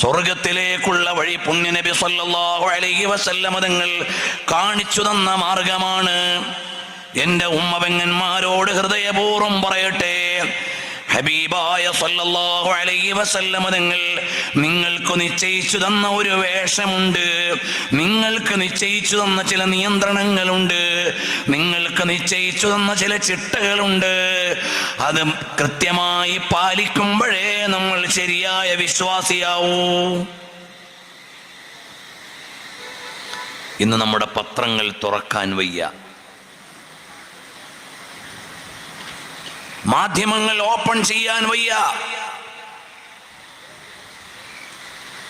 സ്വർഗത്തിലേക്കുള്ള വഴി പുണ്യനബി സല്ലല്ലാഹു അലൈഹി വസല്ലമ തങ്ങൾ കാണിച്ചു തന്ന മാർഗമാണ്. എന്റെ ഉമ്മവങ്ങന്മാരോട് ഹൃദയപൂർവം പറയട്ടെ. ഹബീബായ സല്ലല്ലാഹു അലൈഹി വസല്ലമ തങ്ങൾ നിങ്ങൾക്ക് നിശ്ചയിച്ചു തന്ന ഒരു വേഷമുണ്ട്. നിങ്ങൾക്ക് നിശ്ചയിച്ചു തന്ന ചില നിയന്ത്രണങ്ങളുണ്ട്. നിങ്ങൾക്ക് നിശ്ചയിച്ചു തന്ന ചില ചിട്ടകളുണ്ട്. അത് കൃത്യമായി പാലിക്കുമ്പോഴേ നമ്മൾ ശരിയായ വിശ്വാസിയാവൂ. ഇന്ന് നമ്മുടെ പത്രങ്ങൾ തുറക്കാൻ വയ്യ. മാധ്യമങ്ങൾ ഓപ്പൺ ചെയ്യാൻ വയ്യ.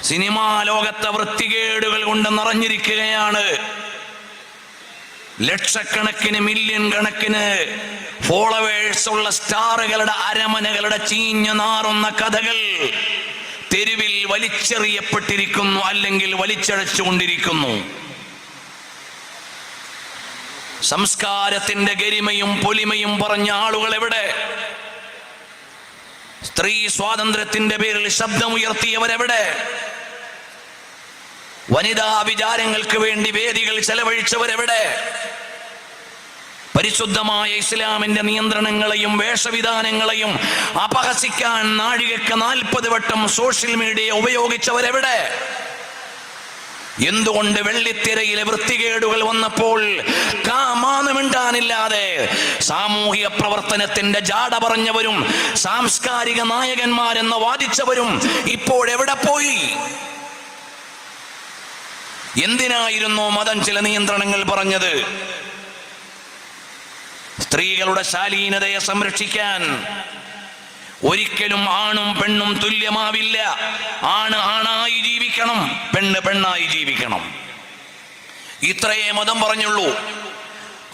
സിനിമാ ലോകത്തെ വൃത്തികേടുകൾ കൊണ്ട് നിറഞ്ഞിരിക്കുകയാണ്. ലക്ഷക്കണക്കിന് മില്യൺ കണക്കിന് ഫോളോവേഴ്സ് ഉള്ള സ്റ്റാറുകളുടെ അരമനകളുടെ ചീഞ്ഞ നാറുന്ന കഥകൾ തെരുവിൽ വലിച്ചെറിയപ്പെട്ടിരിക്കുന്നു അല്ലെങ്കിൽ വലിച്ചഴച്ചുകൊണ്ടിരിക്കുന്നു. സംസ്കാരത്തിന്റെ ഗരിമയും പൊലിമയും പറഞ്ഞ ആളുകൾ എവിടെ സ്ത്രീ സ്വാതന്ത്ര്യത്തിന്റെ പേരിൽ ശബ്ദമുയർത്തിയവരെവിടെ? വനിതാ വിചാരങ്ങൾക്ക് വേണ്ടി വേദികൾ ചെലവഴിച്ചവരെവിടെ? പരിശുദ്ധമായ ഇസ്ലാമിന്റെ നിയന്ത്രണങ്ങളെയും വേഷവിധാനങ്ങളെയും അപഹസിക്കാൻ നാഴികക്ക് നാൽപ്പത് വട്ടം സോഷ്യൽ മീഡിയ ഉപയോഗിച്ചവരെവിടെ? എന്തുകൊണ്ട് വെള്ളിത്തിരയിലെ വൃത്തികേടുകൾ വന്നപ്പോൾ കാമാനമിണ്ടാനില്ലാതെ സാമൂഹിക പ്രവർത്തനത്തിന്റെ ജാട പറഞ്ഞവരും സാംസ്കാരിക നായകന്മാരെന്ന് വാദിച്ചവരും ഇപ്പോഴെവിടെ പോയി? എന്തിനായിരുന്നു മതം ചില നിയന്ത്രണങ്ങൾ പറഞ്ഞത്? സ്ത്രീകളുടെ ശാലീനതയെ സംരക്ഷിക്കാൻ ഒരിക്കലും ആണും പെണ്ണും തുല്യമാവില്ല. ആണ് ആണായി ജീവിക്കണം പെണ്ണ് പെണ്ണായി ജീവിക്കണം. ഇത്രയേ മതം പറഞ്ഞുള്ളൂ.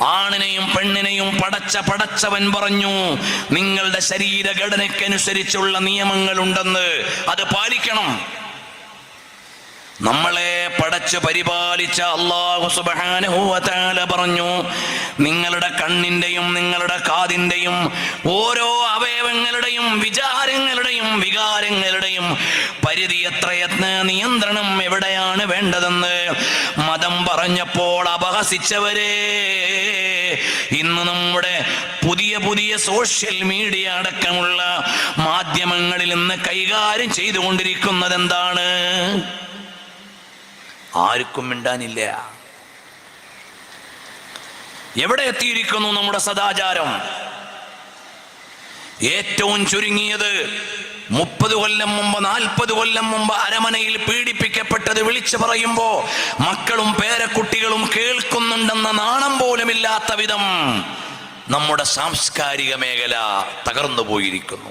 ആണിനെയും പെണ്ണിനെയും പടച്ച പടച്ചവൻ പറഞ്ഞു നിങ്ങളുടെ ശരീരഘടനയ്ക്കനുസരിച്ചുള്ള നിയമങ്ങളുണ്ടെന്ന് അത് പാലിക്കണം. നമ്മളെ പടച്ച് പരിപാലിച്ച അള്ളാഹു തആല പറഞ്ഞു നിങ്ങളുടെ കണ്ണിന്റെയും നിങ്ങളുടെ കാതിന്റെയും ഓരോ അവയവങ്ങളുടെയും വിചാരങ്ങളുടെയും വികാരങ്ങളുടെയും പരിധി എത്രയെന്ന് നിയന്ത്രണം എവിടെയാണ് വേണ്ടതെന്ന് മതം പറഞ്ഞപ്പോൾ അപഹസിച്ചവരെ. ഇന്ന് നമ്മുടെ പുതിയ പുതിയ സോഷ്യൽ മീഡിയ അടക്കമുള്ള മാധ്യമങ്ങളിൽ നിന്ന് കൈകാര്യം ചെയ്തുകൊണ്ടിരിക്കുന്നത് എന്താണ് ആർക്കും മിണ്ടാനില്ല. എവിടെ എത്തിയിരിക്കുന്നു നമ്മുടെ സദാചാരം? ഏറ്റവും ചുരുങ്ങിയത് മുപ്പത് കൊല്ലം മുമ്പ് നാൽപ്പത് കൊല്ലം മുമ്പ് അരമനയിൽ പീഡിപ്പിക്കപ്പെട്ടത് വിളിച്ചു പറയുമ്പോ മക്കളും പേരക്കുട്ടികളും കേൾക്കുന്നുണ്ടെന്ന നാണം പോലുമില്ലാത്ത വിധം നമ്മുടെ സാംസ്കാരിക മേഖല തകർന്നു പോയിരിക്കുന്നു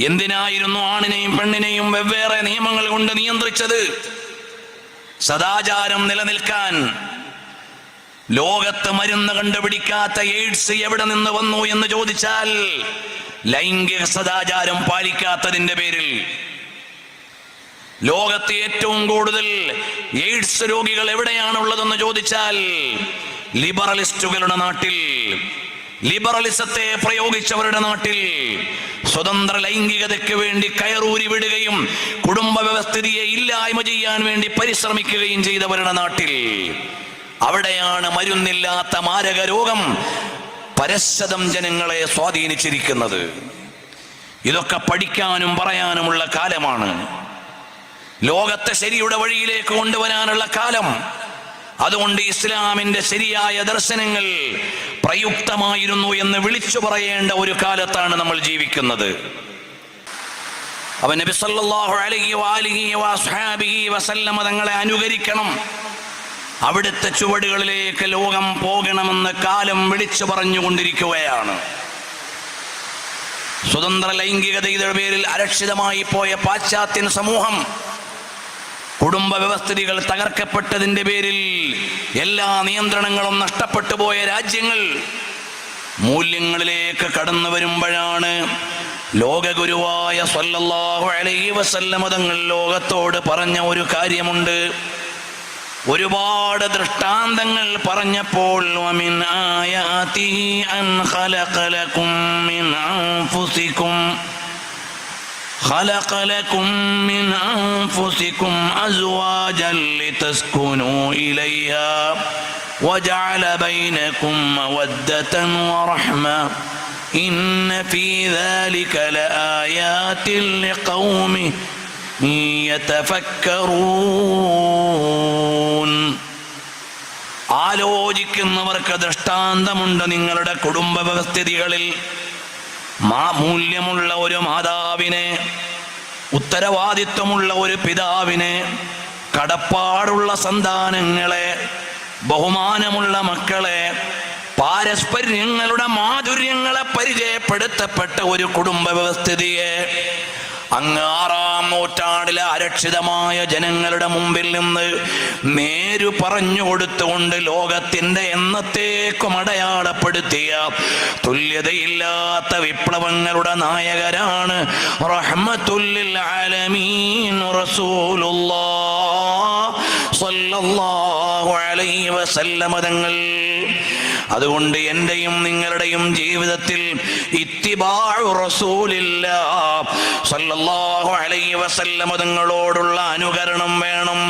എന്തിനായിരുന്നു ആണിനെയും പെണ്ണിനെയും വെവ്വേറെ നിയമങ്ങൾ കൊണ്ട് നിയന്ത്രിച്ചത്? സദാചാരം നിലനിൽക്കാൻ ലോകത്ത് മരുന്ന് കണ്ടുപിടിക്കാത്ത എയ്ഡ്സ് എവിടെ നിന്ന് വന്നു എന്ന് ചോദിച്ചാൽ ലൈംഗിക സദാചാരം പാലിക്കാത്തതിന്റെ പേരിൽ. ലോകത്ത് ഏറ്റവും കൂടുതൽ എയ്ഡ്സ് രോഗികൾ എവിടെയാണുള്ളതെന്ന് ചോദിച്ചാൽ ലിബറലിസ്റ്റുകളുടെ നാട്ടിൽ. ലിബറലിസത്തെ പ്രയോഗിച്ചവരുടെ നാട്ടിൽ സ്വതന്ത്ര ലൈംഗികതയ്ക്ക് വേണ്ടി കയറൂരി വിടുകയും കുടുംബ വ്യവസ്ഥിതിയെ ഇല്ലായ്മ ചെയ്യാൻ വേണ്ടി പരിശ്രമിക്കുകയും ചെയ്തവരുടെ നാട്ടിൽ അവിടെയാണ് മരുന്നില്ലാത്ത മാരക രോഗം പരശതം ജനങ്ങളെ സ്വാധീനിച്ചിരിക്കുന്നത്. ഇതൊക്കെ പഠിക്കാനും പറയാനുമുള്ള കാലമാണ്. ലോകത്തെ ശരിയുടെ വഴിയിലേക്ക് കൊണ്ടുവരാനുള്ള കാലം. അതുകൊണ്ട് ഇസ്ലാമിന്റെ ശരിയായ ദർശനങ്ങൾ പ്രയുക്തമായിരുന്നു എന്ന് വിളിച്ചു പറയേണ്ട ഒരു കാലത്താണ് നമ്മൾ ജീവിക്കുന്നത്. അവൻ നബി സല്ലല്ലാഹു അലൈഹി വസല്ലമ തങ്ങളെ അനുകരിക്കണം. അവിടുത്തെ ചുവടുകളിലേക്ക് ലോകം പോകണമെന്ന് കാലം വിളിച്ചു പറഞ്ഞുകൊണ്ടിരിക്കുകയാണ്. സ്വതന്ത്ര ലൈംഗികതയുടെ പേരിൽ അരക്ഷിതമായി പോയ പാശ്ചാത്യൻ സമൂഹം കുടുംബ വ്യവസ്ഥിതികൾ തകർക്കപ്പെട്ടതിന്റെ പേരിൽ എല്ലാ നിയന്ത്രണങ്ങളും നഷ്ടപ്പെട്ടു പോയ രാജ്യങ്ങൾ മൂല്യങ്ങളിലേക്ക് കടന്നു വരുമ്പോഴാണ് ലോകഗുരുവായ സല്ലല്ലാഹു അലൈഹി വസല്ലമ തങ്ങൾ ലോകത്തോട് പറഞ്ഞ ഒരു കാര്യമുണ്ട്. ഒരുപാട് ദൃഷ്ടാന്തങ്ങൾ പറഞ്ഞപ്പോൾ ആയാതിഹി അൻ ഖലഖലകും മിൻ അൻഫുസിക്കും خلق لكم من أنفسكم أزواجا لتسكنوا إليها وجعل بينكم مودة ورحمة إن في ذلك لآيات لقوم يتفكرون ആലോചിക്കുന്നവർക്ക് ദൃഷ്ടാന്തമുണ്ട് നിങ്ങളുടെ കുടുംബ വ്യവസ്ഥിതികളിൽ മാ മൂല്യമുള്ള ഒരു മാതാവിനെ ഉത്തരവാദിത്വമുള്ള ഒരു പിതാവിനെ കടപ്പാടുള്ള സന്താനങ്ങളെ ബഹുമാനമുള്ള മക്കളെ പാരസ്പര്യങ്ങളുടെ മാധുര്യങ്ങളെ പരിചയപ്പെടുത്തപ്പെട്ട ഒരു കുടുംബ വ്യവസ്ഥിതിയെ അങ്ങ് ആറാം നൂറ്റാണ്ടിലെ അരക്ഷിതമായ ജനങ്ങളുടെ മുമ്പിൽ നിന്ന് നേരു പറഞ്ഞു കൊടുത്തുകൊണ്ട് ലോകത്തിന്റെ എന്നത്തേക്കും അടയാളപ്പെടുത്തിയ തുല്യതയില്ലാത്ത വിപ്ലവങ്ങളുടെ നായകരാണ് റഹ്മത്തുല്ലിൽ ആലമീൻ അലൈഹി വസല്ലമ തങ്ങൾ. അതുകൊണ്ട് എന്റെയും നിങ്ങളുടെയും ജീവിതത്തിൽ സല്ലല്ലാഹു അലൈഹി വസല്ലമ തങ്ങളോടുള്ള അനുകരണം വേണം.